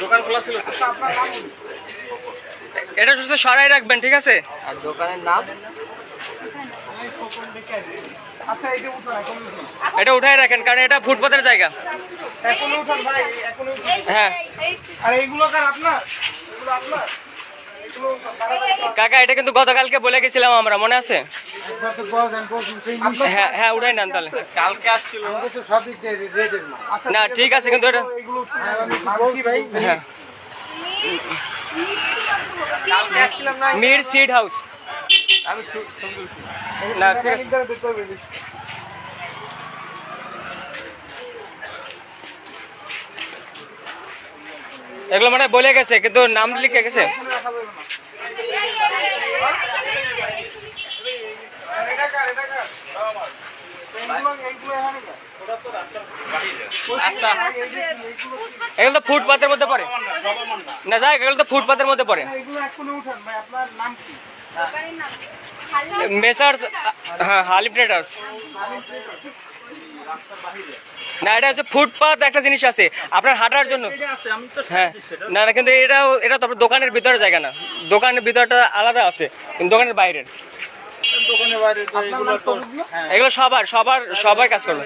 দোকান খোলা ছিল এটা শুধু সরাই রাখবেন ঠিক আছে? আর দোকানের নাম? আচ্ছা এটা উঠাই রাখেন কারণ এটা ফুটপাতের জায়গা। হ্যাঁ। আর এইগুলো আপনার? এগুলো আপনার? কাকা এটা কিন্তু গতকালকে বলে গেছিলাম আমরা মনে আছে? হ্যাঁ হ্যাঁ উঠাই নেন তাহলে। কালকে আসছিল। আচ্ছা না ঠিক আছে কিন্তু এটা হ্যাঁ। Mir seed house. না ঠিক আছে। এগুলো মানে বলে গেছে কিন্তু নাম লিখে গেছে। আচ্ছা। এগুলো তো ফুটপাতের মধ্যে পড়ে। না যাই এগুলো তো ফুটপাতের মধ্যে পড়ে। এইগুলো এক্ষুনি উঠান ভাই আপনার নাম কি? মেসার্স হ্যাঁ হালিম ট্রেডার্স। না এটা হচ্ছে ফুটপাথ একটা জিনিস আছে আপনার হাঁটার জন্য। হ্যাঁ। না না কিন্তু এটা এটা তো আপনার দোকানের ভিতরে জায়গা না। দোকানের ভিতরটা আলাদা আছে কিন্তু দোকানের বাইরের। এগুলো সবার সবার সবাই কাজ করবে।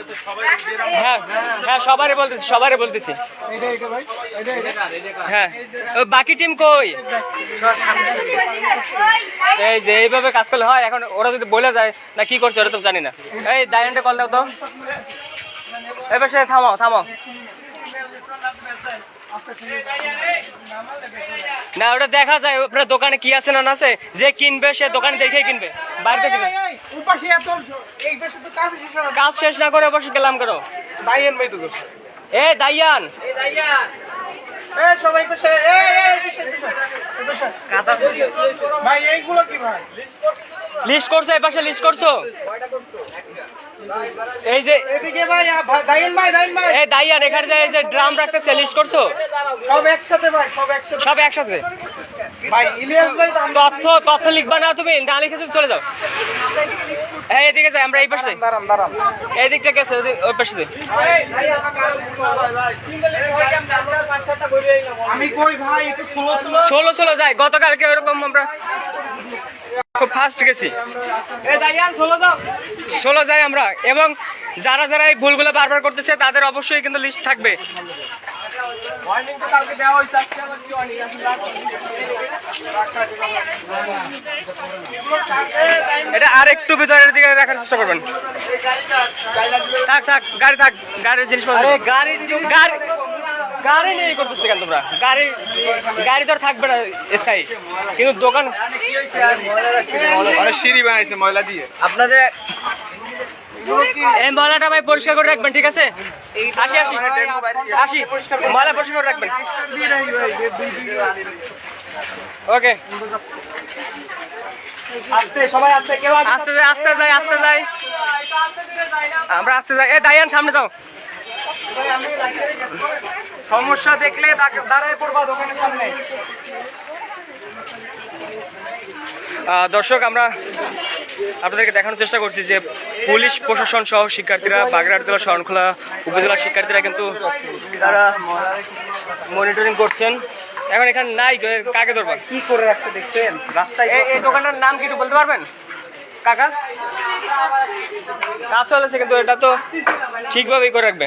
হ্যাঁ হ্যাঁ সবারই বলতেছি সবারই বলতেছি। হ্যাঁ বাকি টিম কই? এই যে এইভাবে কাজ করলে হয় এখন ওরা যদি বলে যায় না কি করছে ওরা তো জানি না। এই দায়নটা কল দাও তো। এবার সে থামাও থামাও না ওটা দেখা যায় আপনার দোকানে কি আছে না আছে যে কিনবে সে দোকানে দেখেই কিনবে বাড়িতে কিনবে কাজ শেষ না করে অবশ্য গেলাম করো দাইয়েন ভাই তো এ দাইয়ান ভাই এইগুলো কি ভাই লিস্ট করছ এই পাশে লিস্ট করছ? এই যে এদিকে ভাই আ, ভাই, দাইয়েন ভাই এই দাইয়ান এখানে যে এই যে ড্রাম রাখতেছে লিস্ট করছ? সব একসাথে ভাই সব একসাথে। সব একসাথে? ভাই ইলিয়াস ভাই তথ্য তথ্য লিখবা না তুমি না লিখে তুমি চলে যাও। এই এদিকে যাই আমরা এই পাশে যাই। দাঁড়ান দাঁড়ান। এই দিকটা গেছে ওই পাশে যাই। আমি কই ভাই একটু স্লো স্লো ষোলো ষোলো যাই গতকালকে ওরকম আমরা খুব ফাস্ট গেছি ষোলো যাই আমরা এবং যারা যারা এই ভুলগুলো বারবার করতেছে তাদের অবশ্যই কিন্তু লিস্ট থাকবে এটা আর একটু ভিতরের দিকে রাখার চেষ্টা করবেন থাক থাক গাড়ি থাক গাড়ির জিনিসপত্র গাড়ি গাড়ি নিয়ে করতেছে কেন তোমরা? গাড়ি গাড়ি তো আর থাকবে না স্থায়ী। কিন্তু দোকান সিঁড়ি বানাইছে ময়লা দিয়ে। আপনাদের এই ময়লাটা ভাই পরিষ্কার করে রাখবেন ঠিক আছে? আসি আসি। আসি। ময়লা পরিষ্কার করে রাখবেন। ওকে। আস্তে আস্তে যাই আস্তে যাই আস্তে যাই আমরা আস্তে যাই। এ দাইয়ান সামনে যাও। সমস্যা দেখলে দাঁড়ায় পড়বা দোকানের সামনে। দর্শক আমরা আপনাদেরকে দেখানোর চেষ্টা করছি যে পুলিশ প্রশাসন সহ শিক্ষার্থীরা বাগেরহাট জেলা শরণখোলা উপজেলার শিক্ষার্থীরা কিন্তু তারা মনিটরিং করছেন। এখন এখানে নাই কাকে ধরবা কি করে রাখছে দেখছেন? রাস্তায় এই এই দোকানটার নাম কি একটু বলতে পারবেন? কাকা? কাজ চলেছে কিন্তু এটা তো ঠিকভাবেই করে রাখবে।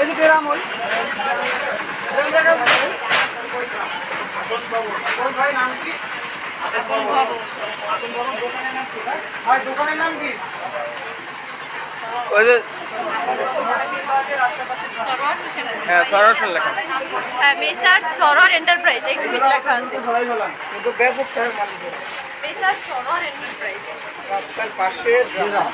এই যে গ্রাম ওই ভাই নাম কি? দোকানের নাম কি ওই যে হ্যাঁ লেখা। হ্যাঁ মেসার সরর এন্টারপ্রাইজ একটু লেখা আছে। কিন্তু ব্যাপক সাহেব মানুষের মেসার সরর এন্টারপ্রাইজ রাস্তার পাশে গ্রাম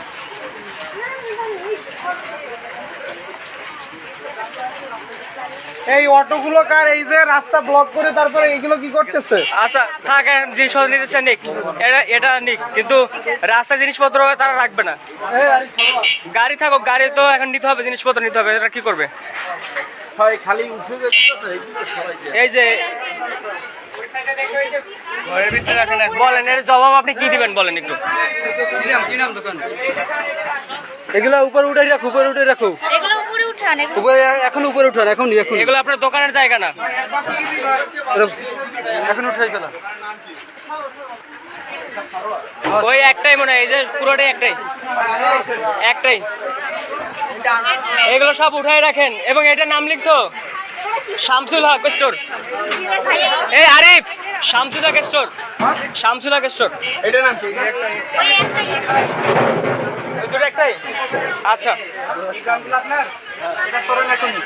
এই অটোগুলো কার? এই যে রাস্তা ব্লক করে তারপরে এইগুলো কি করতেছে? আচ্ছা থাক এখন জিনিসপত্র নিতেছে নিক। এটা এটা নিক কিন্তু রাস্তায় জিনিসপত্র তারা রাখবে না। গাড়ি থাকুক গাড়ি তো এখন নিতে হবে জিনিসপত্র নিতে হবে এটা কি করবে? খালি উঠে এই যে বলেন এর জবাব আপনি কি দিবেন বলেন একটু। এগুলো উপরে উঠে রাখো উপরে উঠে রাখো। উপরে এখন উপরে উঠান এখন এখন এগুলো আপনার দোকানের জায়গা না। এখন উঠাই ফেলা। ওই একটাই মনে হয় এই যে পুরোটাই একটাই। একটাই। এগুলো সব উঠাই রাখেন এবং এটা নাম লিখছো? শামসুল হক স্টোর। এই আরিফ শামসুল হক স্টোর। শামসুল হক স্টোর। এটা নাম কি? একটাই দুটো একটাই? আচ্ছা। এটা করেন এখনই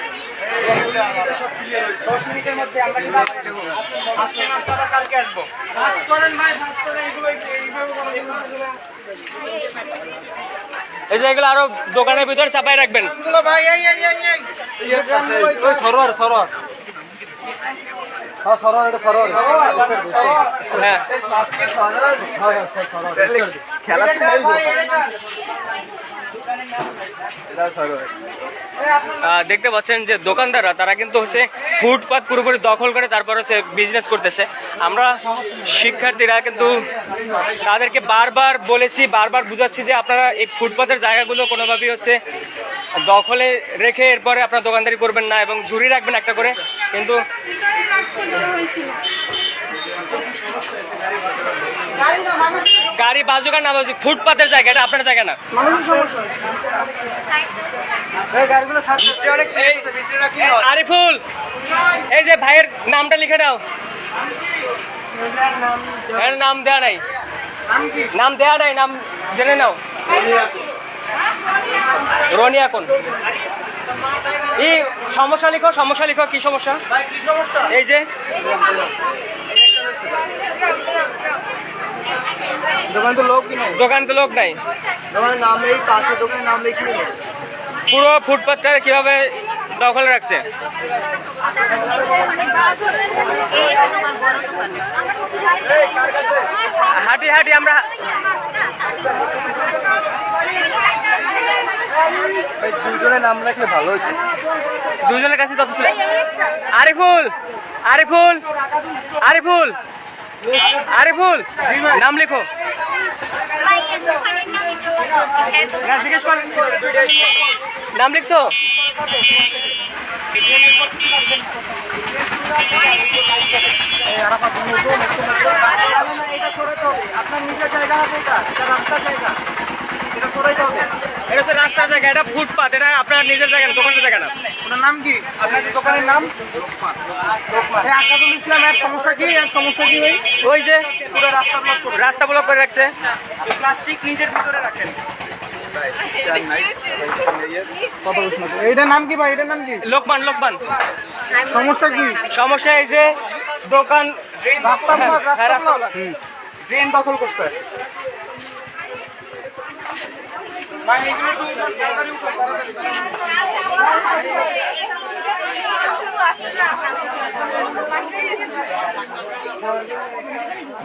দশ মিনিটের মধ্যে আমরা কিন্তু আজকে নাস্তা আবার কালকে আসব। করেন ভাই করেন এগুলো এইভাবে করেন এগুলো এই যে এগুলো আরও দোকানের ভিতরে চাপাই রাখবেন। ভাই সরোয়ার সরোয়ার। হ্যাঁ সরোয়ার এটা সরোয়ার। হ্যাঁ খেলা আহ, দেখতে পাচ্ছেন যে দোকানদাররা, তারা কিন্তু হচ্ছে ফুটপাত পুরোপুরি দখল করে তারপর হচ্ছে বিজনেস করতেছে। আমরা শিক্ষার্থীরা কিন্তু তাদেরকে বারবার বলেছি, বারবার বুঝাচ্ছি যে আপনারা এই ফুটপাতের জায়গাগুলো কোনোভাবেই হচ্ছে দখলে রেখে এরপরে আপনারা দোকানদারি করবেন না এবং ঝুড়ি রাখবেন একটা করে। কিন্তু গাড়ি বাজুকা না বাজুক ফুটপাতের জায়গা এটা আপনার জায়গা না? আরিফুল এই যে ভাইয়ের নামটা লিখে নাও এর নাম দেয়া নাই। নাম দেয়া নাই নাম জেনে নাও। রনিয়া কোন এই সমস্যা লিখো সমস্যা লিখো কি সমস্যা? এই যে। দোকান তো লোক নাই। দোকান তো লোক নাই। দোকানের নাম নেই পাশে দোকানের নাম নেই পুরো ফুটপাথটা কীভাবে দখল রাখছে? হাঁটি হাঁটি আমরা। দুজনের নাম রাখলে ভালো হতো। দুজনের কাছে তত ছিল? আরিফুল আরিফুল আরিফুল। আরিফুল নাম লেখো। নাম লিখছো? আপনার নিজের জায়গা এটা? জায়গা। এটা সরাইতে হবে এটা হচ্ছে রাস্তার জায়গা এটা ফুটপাথ এটা আপনার নিজের জায়গা না দোকানের জায়গা না। ওনার নাম কি? আপনাদের দোকানের নাম? এই আকাদুল ইসলাম এর সমস্যা কি? এর সমস্যা কি ভাই? ওই যে পুরো রাস্তা ব্লক করে রাস্তা ব্লক করে রাখছে। প্লাস্টিক নিজের ভিতরে রাখেন। এইটার নাম কি ভাই? এটার নাম কি? লোকমান লোকমান সমস্যা কি? সমস্যা এই যে দোকান রাস্তা হ্যাঁ, হ্যাঁ, রাস্তা রাস্তা ড্রেন দখল করছে।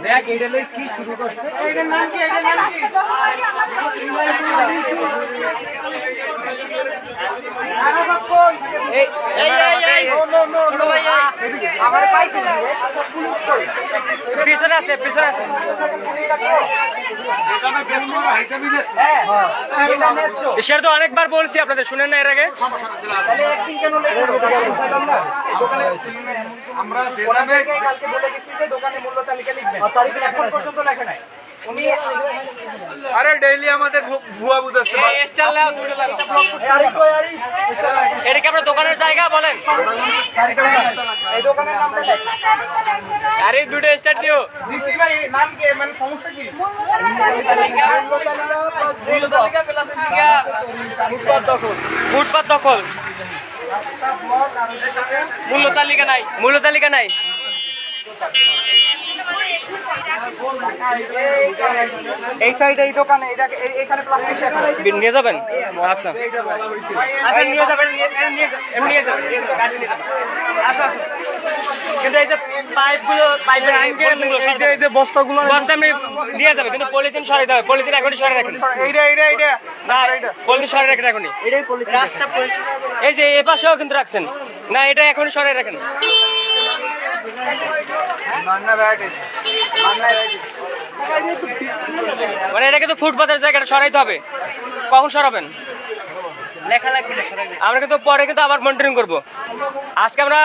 দেখ এটা কি শুরু করছে এইটার নাম কি এইটার নাম কি এই এই এই No, no, no, no. আমার পাইছে না রে। পুলিশ কই? পিছনে আছে পিছনে আছে হ্যাঁ, এটা ন্যায্য। সেটা তো অনেকবার বলছি আপনাদের শুনেন না এর আগে? আমরা আমরা যেভাবে কালকে বলে গেছি যে দোকানে মূল্য তালিকা লিখবেন এখন পর্যন্ত লেখে নাই আরে ডেইলি আমাদের ভুয়া আরে এটা কি আপনার দোকানের জায়গা বলেন? আরে দুটো স্টার দিও। ভাই নাম কি? মানে সমস্যা কি? দুটো তালিকা প্লাস দিকে ফুটপাত দখল ফুটপাত দখল মূল্য তালিকা নাই। মূল্য তালিকা নাই। এই সাইডে এই দোকানে এটা এখানে প্লাস্টিক নিয়ে যাবেন? আচ্ছা। আচ্ছা নিয়ে যাবেন নিয়ে যাবেন। আচ্ছা কিন্তু এই যে পাইপগুলো পাইপের হবে। এই যে বস্তাগুলো বস্তা এমনি দিয়ে যাবে কিন্তু পলিথিন সরাই দেবে পলিথিন এখনই সরাই রাখেন। এইটা এইটা এইটা না পলিথিন সরাই রাখেন এখনই এটাই পলিথিন। রাস্তা এই যে এ পাশেও কিন্তু রাখছেন। না এটা এখনই সরাই রাখেন। মানে এটা কিন্তু ফুটপাতের জায়গাটা সরাইতে হবে। কখন সরাবেন। আমরা কিন্তু পরে কিন্তু আবার মনিটরিং করব। আজকে আমরা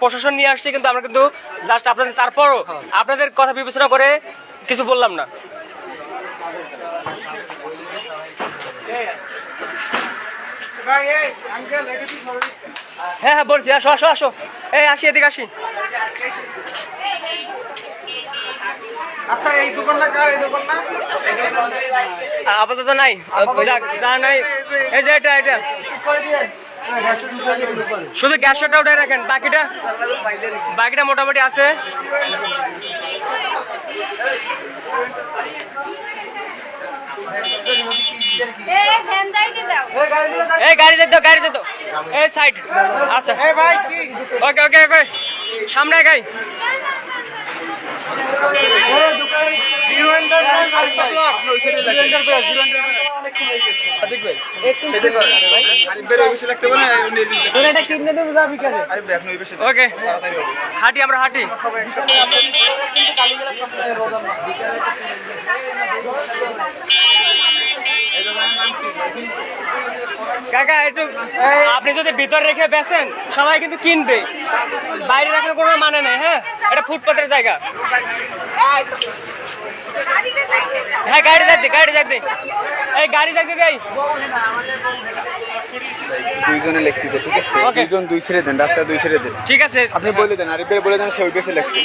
প্রশাসন নিয়ে আসছি, কিন্তু আমরা কিন্তু জাস্ট আপনাদের তারপরও আপনাদের কথা বিবেচনা করে কিছু বললাম না। হ্যাঁ হ্যাঁ বলছি, আসো আসো আসো। এই, আসি, এদিকে আসি। আচ্ছা এই দোকানটা কার এই দোকান আপাতত নাই যাক, যা নাই। এই যে এটা এটা। শুধু গ্যাসটা উঠে রাখেন বাকিটা বাকিটা মোটামুটি আছে। এই গাড়ি যেত গাড়ি যেত। এই সাইড আচ্ছা। ওকে ওকে ওকে সামনে গাই ওকে আমরা কাকা, একটু আপনি যদি ভিতর রেখে বেচেন, সবাই কিন্তু কিনবে। বাইরে রাখার কোনো মানে নেই হ্যাঁ? এটা ফুটপাতের জায়গা। হ্যাঁ গাড়ি যাচ্ছে গাড়ি যাচ্ছে এই গাড়ি যাক দেই। দুইজনে লিখতেছে ঠিক আছে? দুইজন দুই ছেড়ে দেন রাস্তা দুই ছেড়ে দেন। ঠিক আছে। আপনি বলে দেন আরিফের বলে দেন সে ওই পাশে লিখতে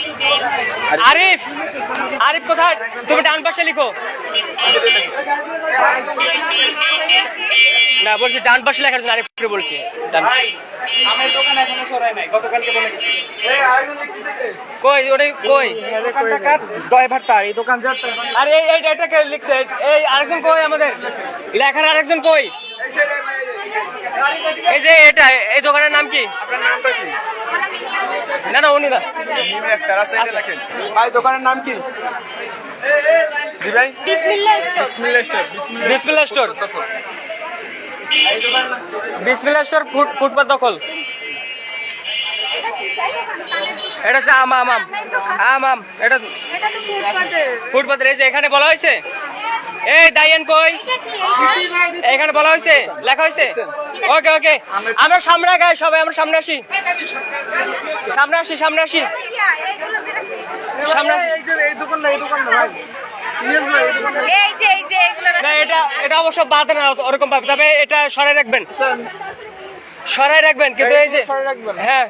আরিফ আরিফ! কোথায়? তুমি ডান পাশে লিখো। না বলছি ডান পাশে লেখার জন্য আরিফকে বলছি। ডান আমার দোকান এখনও সরাই নাই গতকালকে বলে গেছি কই? কই দোকানটা কার এই দোকান যার আরে এই এই এটাকে লিখছে এই আরেকজন কই আমাদের? লেখার আরেকজন কই? এই যে এটা এই দোকানের নাম কি? আপনার নামটা কি? না না উনি না। ভাই দোকানের নাম কি? জি ভাই। বিসমিল্লাহ বিসমিল্লাহ স্টোর বিসমিল্লাহ। স্টোর। বিসমিল্লাহ স্টোর ফুট ফুটপাত দখল। এটা হচ্ছে আম আম আম। আম আম। এটা এটা ফুটপাতের এই যে এখানে বলা হয়েছে? এই দাইয়ান কই? এখানে বলা হয়েছে লেখা হয়েছে? ওকে ওকে। আমরা সামনে গাই সবাই আমরা সামনে আসি। সামনে আসি সামনে আসি। সামনে এই দোকান না এই দোকান না ভাই ইয়েস ভাই এই দোকান এই যে এই যে এগুলো না এটা এটা অবশ্য বাদে না ওরকম তবে এটা সরাই রাখবেন। সরাই রাখবেন কিন্তু এই যে হ্যাঁ।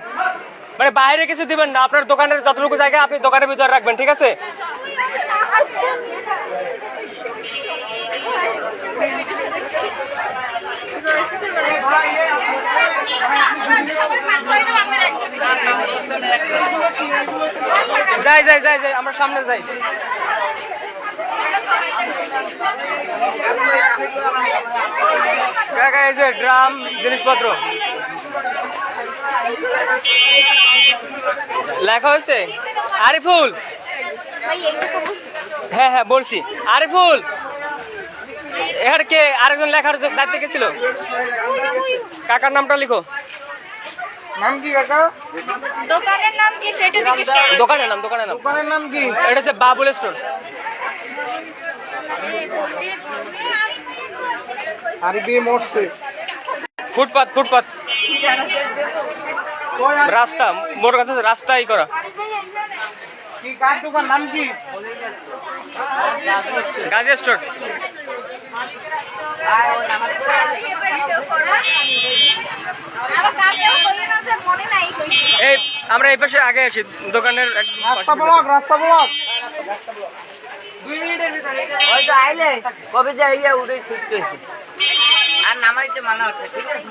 মানে বাইরে কিছু দিবেন না আপনার দোকানের যতটুকু জায়গা আপনি দোকানের ভিতরে রাখবেন ঠিক আছে? যাই যাই যাই যাই, আমরা সামনে যাই। যে ড্রাম, জিনিসপত্র। লেখা হয়েছে? আরিফুল। হ্যাঁ হ্যাঁ বলছি। আরিফুল এখানে কে আরেকজন লেখার দায়িত্বে গেছিল? কাকার নামটা লিখো। নাম কি কাকা? দোকানের নাম কি সেটা জিজ্ঞেস করো। দোকানের নাম দোকানের নাম। দোকানের নাম কি? এটা হচ্ছে বাবুল স্টোর। আরবি মরছে। ফুটপাত ফুটপাত। রাস্তা মোর কথা রাস্তাই করা। কি কার দোকান? নাম কি? গাজী স্টোর। এই আমরা এই পাশে আগে আছি দোকানের। রাস্তা ব্লক রাস্তা ব্লক হয়তো আইলে কবে যে আইয়া উঠে ছুটতে আর নামাইতে মানা হচ্ছে ঠিক আছে?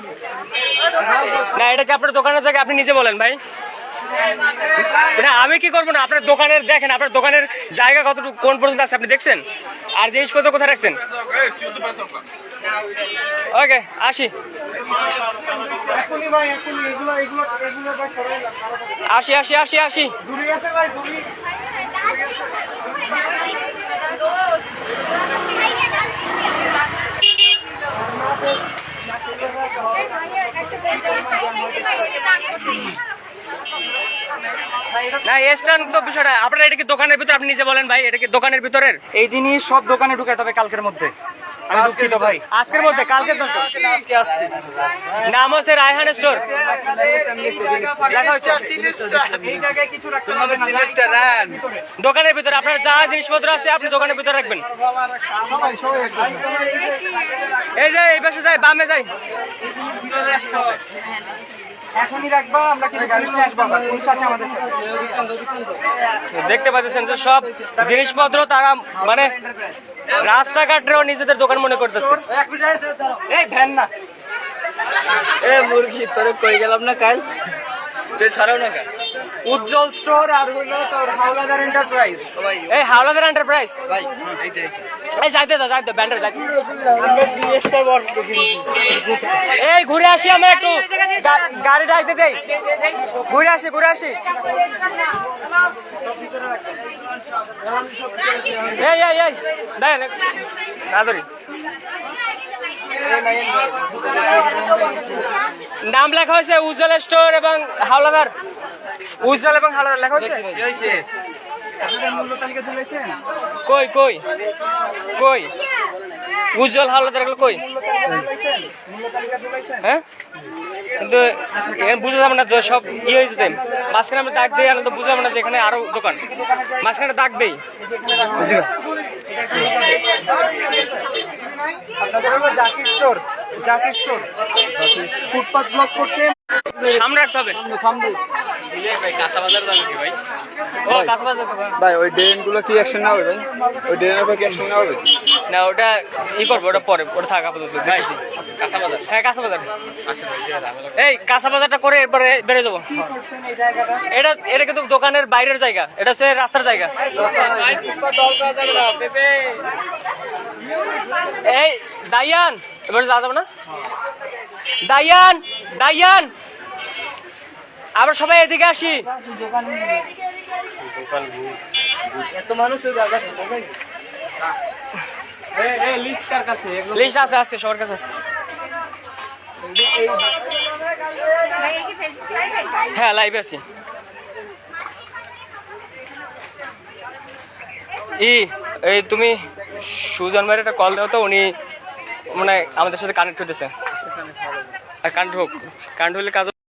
না এটা কি আপনার দোকানের জায়গা? আপনি নিজে বলেন ভাই। না আমি কি করব না? আপনার দোকানের দেখেন আপনার দোকানের জায়গা কতটুকু কোন পর্যন্ত আছে আপনি দেখছেন? আর জিনিসপত্র কোথায় রাখছেন? ওকে আসি। আসি আসি আসি আসি দূরে আছে ভাই দূরে না স্ট্যান্ড তো বিষয়টা আপনার এটা কি দোকানের ভিতরে? আপনি নিজে বলেন ভাই এটা কি দোকানের ভিতরের? এই জিনিস সব দোকানে ঢুকে তবে কালকের মধ্যে। আমি দুঃখিত ভাই। আজকের মধ্যে কালকের দরকার নাম হচ্ছে রায়হান স্টোর। লেখা হচ্ছে এই জায়গায় কিছু রাখতে হবে না দোকানের ভিতরে আপনার যা জিনিসপত্র আছে আপনি দোকানের ভিতরে রাখবেন। এই যে এই পাশে যাই বামে যাই। দেখতে পাচ্ছেন যে সব জিনিসপত্র তারা মানে রাস্তাঘাটেও নিজেদের দোকান মনে করতেছে। এই ভ্যান না। এ মুরগি তোরে কই গেলাম না কাল? তুই ছাড়াও না কাল উজ্জ্বল স্টোর আর হলো তোর হাওলাদার এন্টারপ্রাইজ এই হাওলাদার এন্টারপ্রাইজ ভাই যাইতে এই ঘুরে আসি আমরা একটু। গাড়ি ডাকতে দেই ঘুরে আসি ঘুরে আসি। এই এই এই নাম লেখা হয়েছে উজ্জ্বল স্টোর এবং হাওলাদার। উজ্জ্বল এবং হাওলাদার লেখা হয়েছে? কই কই? কই? উজ্জ্বল হাওলাদার কই? হ্যাঁ? কিন্তু এখানে বুঝতে যাবে না সব ইয়ে হয়েছে তাই মাঝখানে আমরা দাগ দিই আর তো বুঝতে যাবে না যে এখানে আরও দোকান। মাঝখানে দাগ দেই। আপনাদের হলো Zakir store. Zakir store. Footpath block করছে সামনে রাখতে হবে। তো ভাই। ভাই? ওই ড্রেনগুলো কি অ্যাকশন নেওয়া হবে ভাই? ওই ড্রেনের উপর কি অ্যাকশন নেওয়া হবে না ওটা ই করব ওটা পরে ওটা থাক আপাতত হ্যাঁ কাঁচা বাজার এই কাঁচা বাজারটা করে এরপরে বেড়ে দেবো করছেন এই জায়গাটা এটা এটা কিন্তু দোকানের বাইরের জায়গা এটা হচ্ছে রাস্তার জায়গা। এই দাইয়ান এবার যাওয়া যাবে না? দাইয়ান দাইয়ান। আমরা সবাই এদিকে আসি। লিস্ট আছে সবার কাছে হ্যাঁ লাইভে আছি। ই, এই তুমি সুজন ভাইয়ের একটা কল দাও তো, উনি মানে আমাদের সাথে কানেক্ট হতেছে কানেক্ট হোক কানেক্ট হলে কাজ